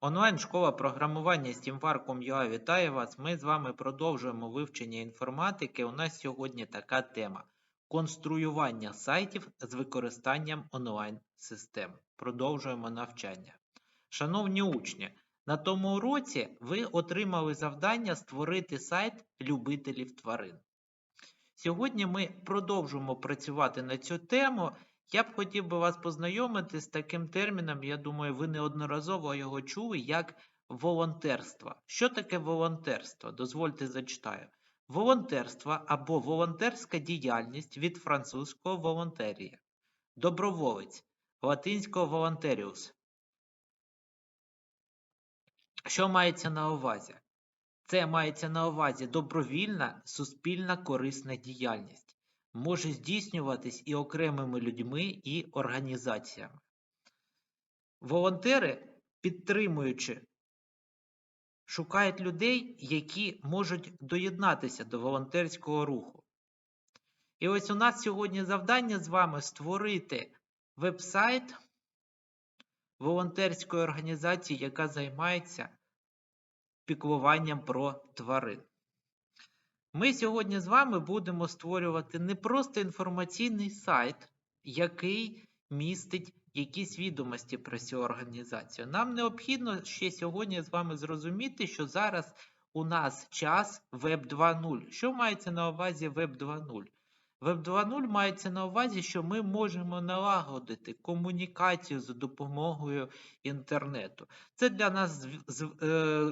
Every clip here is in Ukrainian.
Онлайн-школа програмування SteamVar.com.ua вітає вас. Ми з вами продовжуємо вивчення інформатики. У нас сьогодні така тема: конструювання сайтів з використанням онлайн-систем. Продовжуємо навчання. Шановні учні, на тому уроці ви отримали завдання створити сайт любителів тварин. Сьогодні ми продовжуємо працювати на цю тему. Я б хотів би вас познайомити з таким терміном, я думаю, ви неодноразово його чули, як волонтерство. Що таке волонтерство? Дозвольте зачитаю. Волонтерство або волонтерська діяльність від французького волонтерія. Доброволець, латинського волонтеріус. Що мається на увазі? Це мається на увазі добровільна, суспільна корисна діяльність. Може здійснюватись і окремими людьми, і організаціями. Волонтери, підтримуючи, шукають людей, які можуть доєднатися до волонтерського руху. І ось у нас сьогодні завдання з вами створити веб-сайт волонтерської організації, яка займається піклуванням про тварин. Ми сьогодні з вами будемо створювати не просто інформаційний сайт, який містить якісь відомості про цю організацію. Нам необхідно ще сьогодні з вами зрозуміти, що зараз у нас час Web 2.0. Що мається на увазі Web 2.0? Web 2.0 мається на увазі, що ми можемо налагодити комунікацію за допомогою інтернету. Це для нас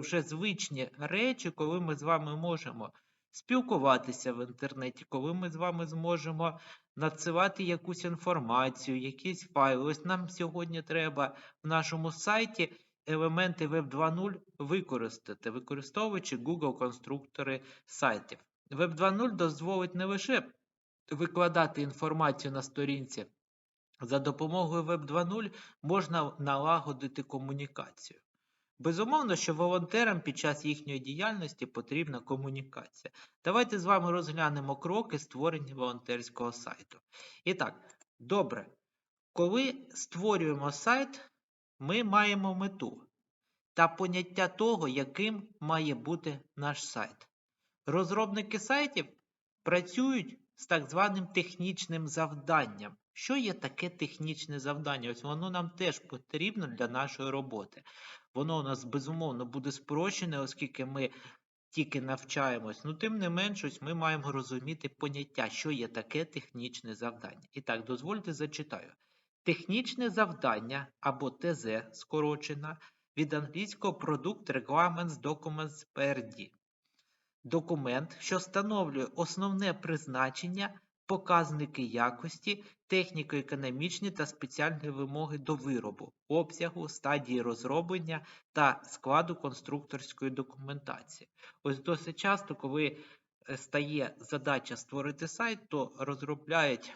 вже звичні речі, коли ми з вами можемо спілкуватися в інтернеті, коли ми з вами зможемо надсилати якусь інформацію, якісь файли. Ось нам сьогодні треба в нашому сайті елементи Web 2.0 використати, використовуючи Google конструктори сайтів. Web 2.0 дозволить не лише викладати інформацію на сторінці. За допомогою Web 2.0 можна налагодити комунікацію. Безумовно, що волонтерам під час їхньої діяльності потрібна комунікація. Давайте з вами розглянемо кроки створення волонтерського сайту. І так, добре. Коли створюємо сайт, ми маємо мету та поняття того, яким має бути наш сайт. Розробники сайтів працюють з так званим технічним завданням. Що є таке технічне завдання? Ось воно нам теж потрібно для нашої роботи. Воно у нас безумовно буде спрощене, оскільки ми тільки навчаємось. Ну, тим не менш, ось ми маємо розуміти поняття, що є таке технічне завдання. І так, дозвольте зачитаю. Технічне завдання або ТЗ скорочена від англійського Product Requirements Documents PRD. Документ, що встановлює основне призначення, показники якості, техніко-економічні та спеціальні вимоги до виробу, обсягу, стадії розроблення та складу конструкторської документації. Ось досить часто, коли е, стає задача створити сайт, то розробляють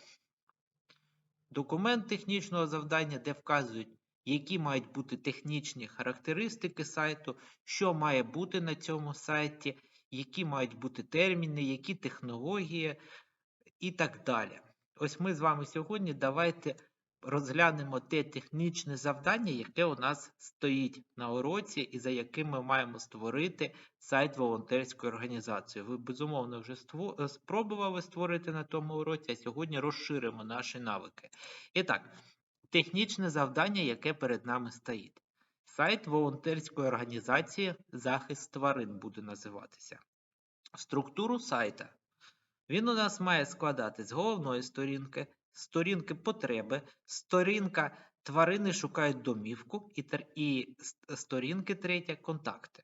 документ технічного завдання, де вказують, які мають бути технічні характеристики сайту, що має бути на цьому сайті, які мають бути терміни, які технології і так далі. Ось ми з вами сьогодні давайте розглянемо те технічне завдання, яке у нас стоїть на уроці, і за яким ми маємо створити сайт волонтерської організації. Ви, безумовно, вже е, спробували створити на тому уроці, а сьогодні розширимо наші навики. І так, технічне завдання, яке перед нами стоїть. Сайт волонтерської організації Захист тварин буде називатися. Структуру сайта він у нас має складати з головної сторінки, сторінки потреби, сторінка тварини шукають домівку і, і сторінки третя контакти.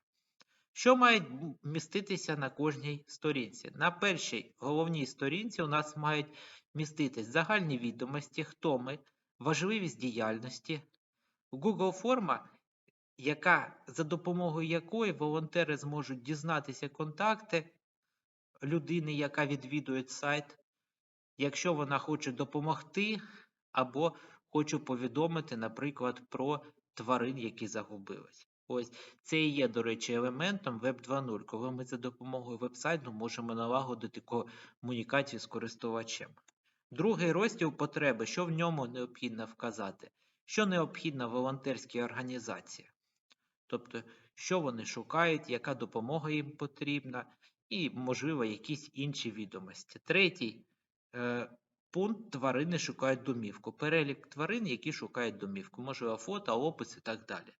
Що має міститися на кожній сторінці? На першій головній сторінці у нас мають міститись загальні відомості, хто ми, важливість діяльності, Google форма, яка, за допомогою якої волонтери зможуть дізнатися контакти людини, яка відвідує сайт, якщо вона хоче допомогти, або хоче повідомити, наприклад, про тварин, які загубились. Ось це і є, до речі, елементом Web 2.0, коли ми за допомогою вебсайту можемо налагодити комунікацію з користувачем. Другий розділ потреби, що в ньому необхідно вказати, що необхідно волонтерській організації. Тобто, що вони шукають, яка допомога їм потрібна, і, можливо, якісь інші відомості. Третій е, пункт тварини шукають домівку. Перелік тварин, які шукають домівку, можливо, фото, опис і так далі.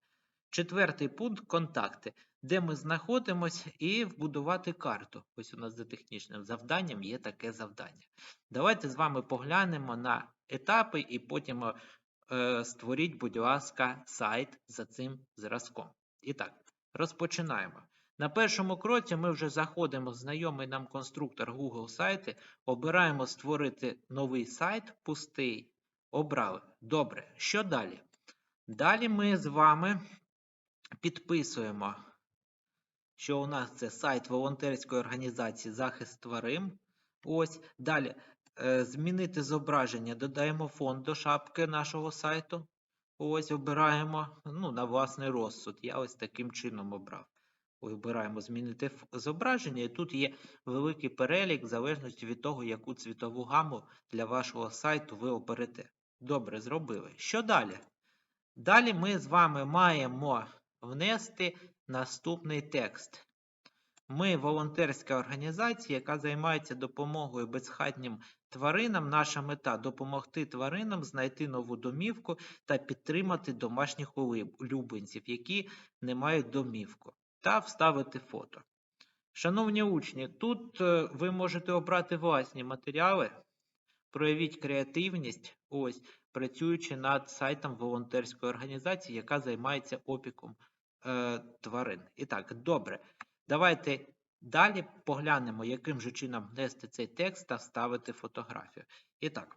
Четвертий пункт контакти, де ми знаходимося, і вбудувати карту. Ось у нас за технічним завданням є таке завдання. Давайте з вами поглянемо на етапи і потім е, створіть, будь ласка, сайт за цим зразком. І так, розпочинаємо. На першому кроці ми вже заходимо в знайомий нам конструктор Google сайти, обираємо створити новий сайт пустий. Обрали. Добре. Що далі? Далі ми з вами підписуємо, що у нас це сайт волонтерської організації Захист тварин. Ось. Далі е, змінити зображення, додаємо фон до шапки нашого сайту. Ось обираємо ну, на власний розсуд. Я ось таким чином обрав. Вибираємо змінити зображення, і тут є великий перелік в залежності від того, яку цвітову гаму для вашого сайту ви оберете. Добре, зробили. Що далі? Далі ми з вами маємо внести наступний текст. Ми волонтерська організація, яка займається допомогою безхатнім тваринам. Наша мета допомогти тваринам знайти нову домівку та підтримати домашніх улюбленців, які не мають домівку, та вставити фото. Шановні учні, тут е, ви можете обрати власні матеріали, проявіть креативність, ось, працюючи над сайтом волонтерської організації, яка займається опіком е, тварин. І так, добре. Давайте далі поглянемо, яким же чином внести цей текст та вставити фотографію. І так,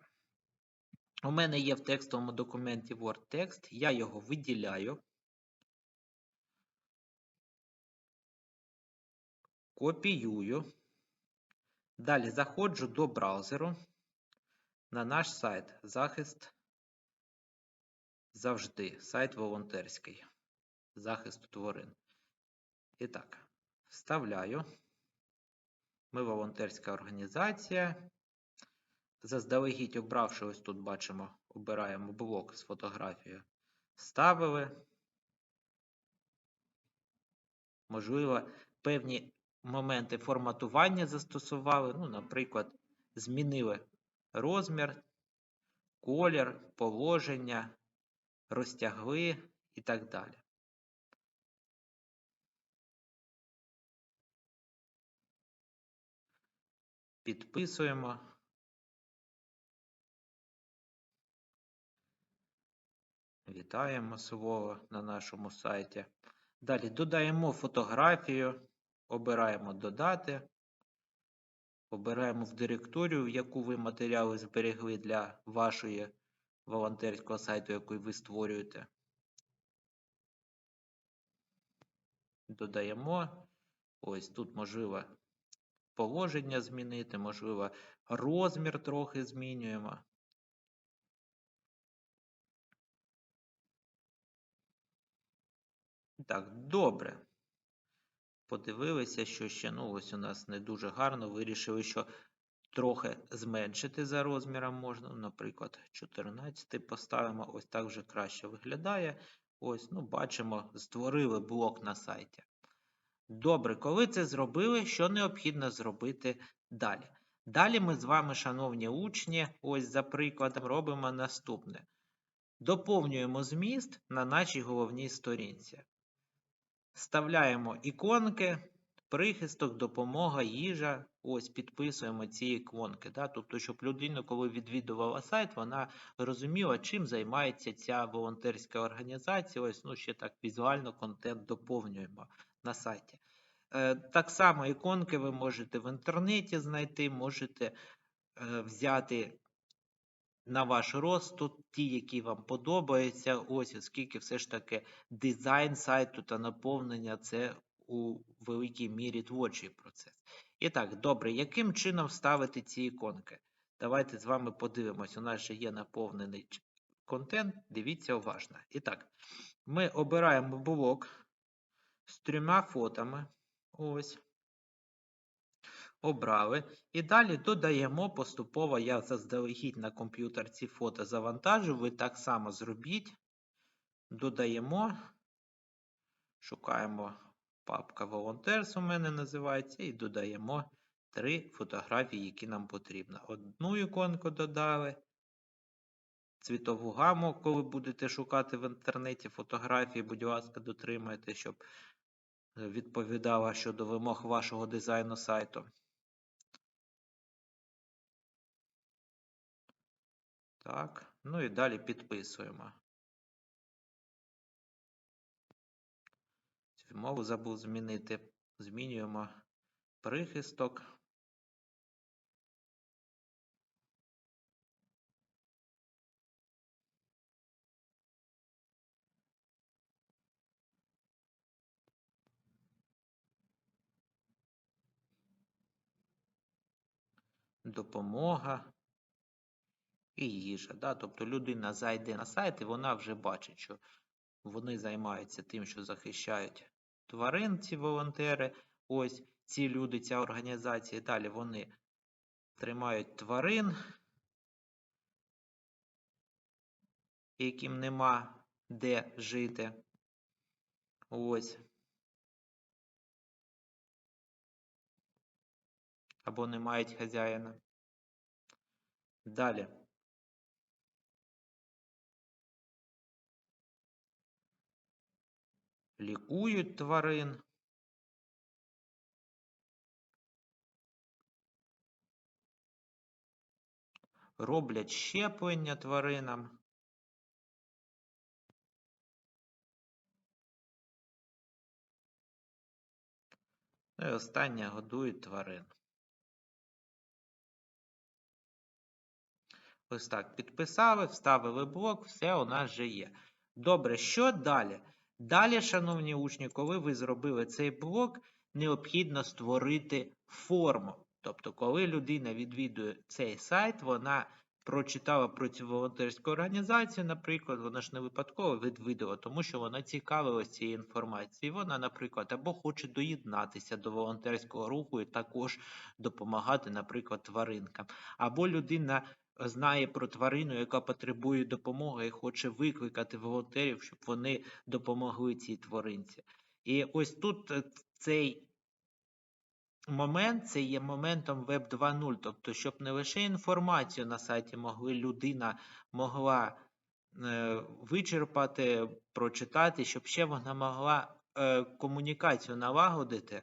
у мене є в текстовому документі Word текст, я його виділяю. Копіюю. Далі заходжу до браузеру на наш сайт Захист завжди. Сайт волонтерський. Захисту тварин. І так, вставляю. Ми волонтерська організація. Заздалегідь обравши, ось тут бачимо, обираємо блок з фотографією. Вставили. Можливо, певні моменти форматування застосували. Ну, наприклад, змінили розмір, колір, положення, розтягли і так далі. Підписуємо. Вітаємо слово на нашому сайті. Далі додаємо фотографію, обираємо Додати. Обираємо в директорію, яку ви матеріали зберегли для вашої волонтерського сайту, який ви створюєте. Додаємо. Ось тут можливо положення змінити, можливо, розмір трохи змінюємо. Так, добре. Подивилися, що ще ну, ось у нас не дуже гарно. Вирішили, що трохи зменшити за розміром можна. Наприклад, 14 поставимо. Ось так вже краще виглядає. Ось, ну, бачимо, створили блок на сайті. Добре, коли це зробили, що необхідно зробити далі? Далі ми з вами, шановні учні, ось за прикладом, робимо наступне. Доповнюємо зміст на нашій головній сторінці. Вставляємо іконки, прихисток, допомога, їжа. Ось підписуємо ці іконки. Да? Тобто, щоб людина, коли відвідувала сайт, вона розуміла, чим займається ця волонтерська організація. Ось, ну, ще так візуально контент доповнюємо на сайті. Е, так само іконки ви можете в інтернеті знайти, можете е, взяти на ваш розсуд, ті, які вам подобаються. Ось, оскільки все ж таки дизайн сайту та наповнення це у великій мірі творчий процес. І так, добре, яким чином вставити ці іконки? Давайте з вами подивимось. У нас же є наповнений контент. Дивіться уважно. І так, ми обираємо блок з трьома фотами. Ось обрали. І далі додаємо поступово, я заздалегідь на комп'ютер ці фото завантажу, ви так само зробіть. Додаємо, Шукаємо папка Волонтерс у мене називається, і додаємо три фотографії, які нам потрібно. Одну іконку додали. Цвітову гаму, коли будете шукати в інтернеті фотографії, будь ласка, дотримайте, щоб відповідала щодо вимог вашого дизайну сайту. Так, ну і далі підписуємо. Цю мову забув змінити. Змінюємо прихисток. Допомога і їжа. Да? Тобто людина зайде на сайт і вона вже бачить, що вони займаються тим, що захищають тварин, ці волонтери. Ось ці люди, ця організація. Далі вони тримають тварин, яким нема де жити. Ось. Або не мають хазяїна. Далі. Лікують тварин. Роблять щеплення тваринам. Ну і останнє годують тварин. Ось так підписали, вставили блок, все у нас вже є. Добре, що далі? Далі, шановні учні, коли ви зробили цей блок, необхідно створити форму. Тобто, коли людина відвідує цей сайт, вона прочитала про цю волонтерську організацію, наприклад, вона ж не випадково відвідала, тому що вона цікавилася цією інформацією. Вона, наприклад, або хоче доєднатися до волонтерського руху і також допомагати, наприклад, тваринкам. Або людина знає про тварину, яка потребує допомоги і хоче викликати волонтерів, щоб вони допомогли цій тваринці. І ось тут е, цей момент це є моментом Web 2.0, тобто, щоб не лише інформацію на сайті могли людина могла е, вичерпати, прочитати, щоб ще вона могла е, комунікацію налагодити.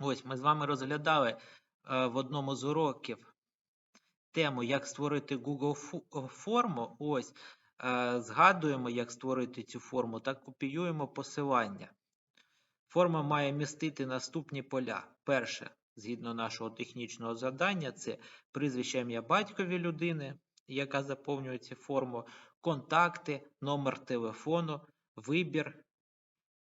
Ось ми з вами розглядали е, в одному з уроків тему, як створити Google форму. Ось е, згадуємо, як створити цю форму та копіюємо посилання. Форма має містити наступні поля. Перше, згідно нашого технічного завдання, це прізвище ім'я батькові людини, яка заповнює цю форму, контакти, номер телефону, вибір.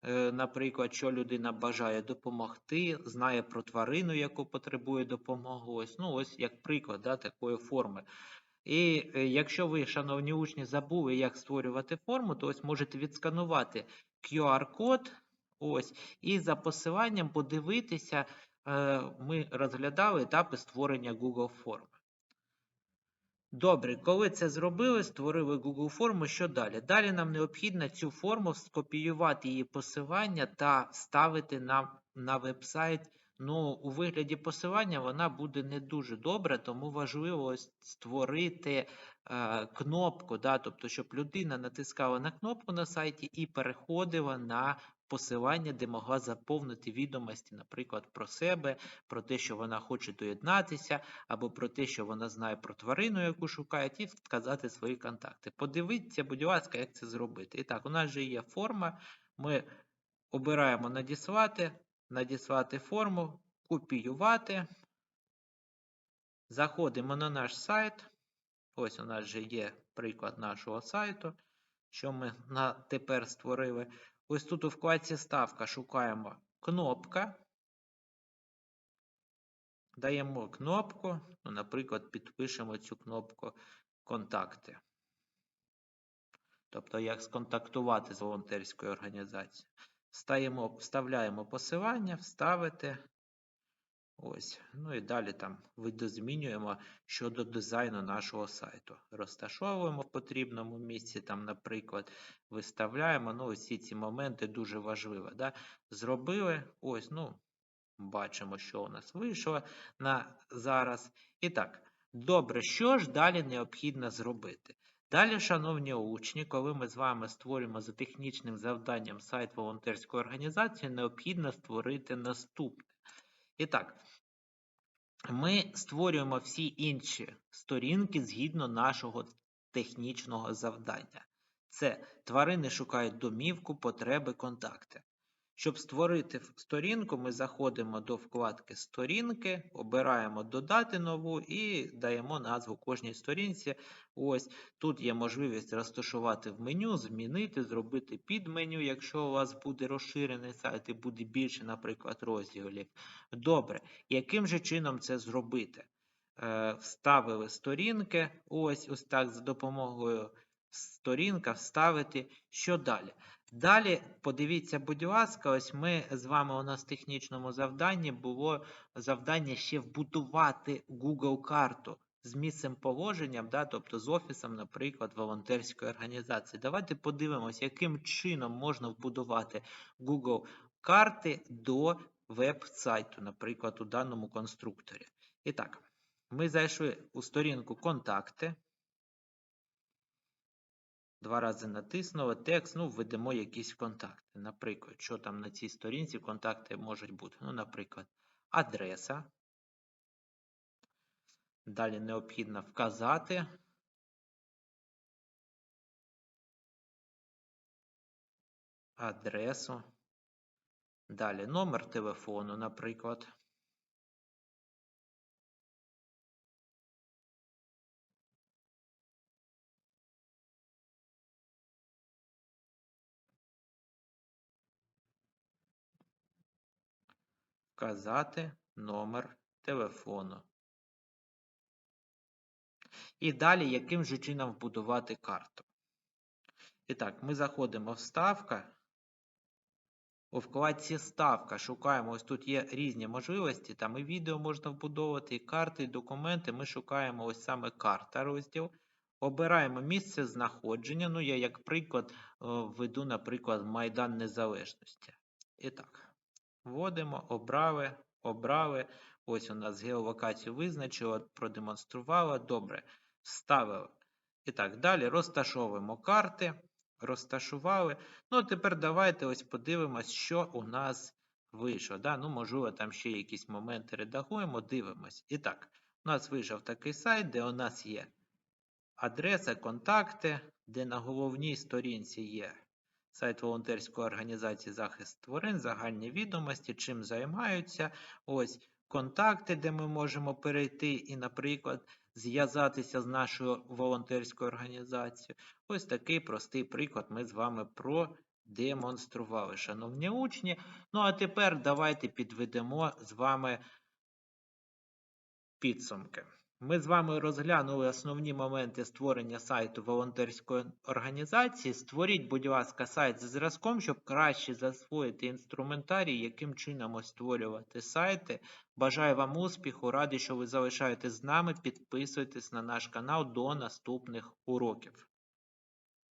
Е, Наприклад, що людина бажає допомогти, знає про тварину, яку потребує допомоги. Ось, ну, ось як приклад да, такої форми. І е, якщо ви, шановні учні, забули, як створювати форму, то ось можете відсканувати QR-код. Ось, і за посиланням подивитися, е, ми розглядали етапи створення Google форми. Добре, коли це зробили, створили Google форму, що далі? Далі нам необхідно цю форму скопіювати її посилання та вставити на, на веб-сайт. Ну, у вигляді посилання вона буде не дуже добре, тому важливо створити е, кнопку, да, тобто, щоб людина натискала на кнопку на сайті і переходила на посилання, де могла заповнити відомості, наприклад, про себе, про те, що вона хоче доєднатися, або про те, що вона знає про тварину, яку шукають, і вказати свої контакти. Подивіться, будь ласка, як це зробити. І так, у нас же є форма. Ми обираємо надіслати, надіслати форму, копіювати. Заходимо на наш сайт. Ось у нас вже є приклад нашого сайту, що ми тепер створили. Ось тут у вкладці Ставка шукаємо кнопка. Даємо кнопку, ну, наприклад, підпишемо цю кнопку Контакти. Тобто, як сконтактувати з волонтерською організацією. Вставляємо, посилання, вставити. Ось. Ну і далі там видозмінюємо щодо дизайну нашого сайту. Розташовуємо в потрібному місці, там, наприклад, виставляємо. Ну, всі ці моменти дуже важливі. Да? Зробили, ось, ну, бачимо, що у нас вийшло на зараз. І так, добре, що ж далі необхідно зробити? Далі, шановні учні, коли ми з вами створюємо за технічним завданням сайт волонтерської організації, необхідно створити наступне. І так, ми створюємо всі інші сторінки згідно нашого технічного завдання. Це тварини шукають домівку, потреби, контакти. Щоб створити сторінку, ми заходимо до вкладки Сторінки, обираємо Додати нову і даємо назву кожній сторінці. Ось тут є можливість розташувати в меню, змінити, зробити підменю, якщо у вас буде розширений сайт і буде більше, наприклад, розділів. Добре, яким же чином це зробити? Е, вставили сторінки, ось ось так за допомогою сторінка вставити. Що далі? Далі, подивіться, будь ласка, ось ми з вами у нас в технічному завданні було завдання ще вбудувати Google карту з місцем положенням, да, тобто з офісом, наприклад, волонтерської організації. Давайте подивимось, яким чином можна вбудувати Google карти до веб-сайту, наприклад, у даному конструкторі. І так, ми зайшли у сторінку контакти. Два рази натиснули текст, ну, введемо якісь контакти. Наприклад, що там на цій сторінці контакти можуть бути. Ну, наприклад, адреса. Далі необхідно вказати. Адресу. Далі номер телефону, наприклад. Вказати номер телефону. І далі, яким же чином вбудувати карту. І так, ми заходимо в ставка. У вкладці Ставка шукаємо, ось тут є різні можливості, там і відео можна вбудовувати, і карти, і документи. Ми шукаємо ось саме карта розділ. Обираємо місце знаходження. Ну, я, як приклад, е, введу, наприклад, Майдан Незалежності. І так, вводимо, обрали, обрали. Ось у нас геолокацію визначило, продемонструвало. Добре, вставили. І так, далі розташовуємо карти. Розташували. Ну, тепер давайте ось подивимось, що у нас вийшло. Да? Ну, можливо, там ще якісь моменти редагуємо, дивимось. І так, у нас вийшов такий сайт, де у нас є адреса, контакти, де на головній сторінці є сайт волонтерської організації захист тварин, загальні відомості, чим займаються. Ось контакти, де ми можемо перейти і, наприклад, зв'язатися з нашою волонтерською організацією. Ось такий простий приклад ми з вами продемонстрували, шановні учні. Ну, а тепер давайте підведемо з вами підсумки. Ми з вами розглянули основні моменти створення сайту волонтерської організації. Створіть, будь ласка, сайт з зразком, щоб краще засвоїти інструментарій, яким чином створювати сайти. Бажаю вам успіху, радий, що ви залишаєтесь з нами. Підписуйтесь на наш канал до наступних уроків.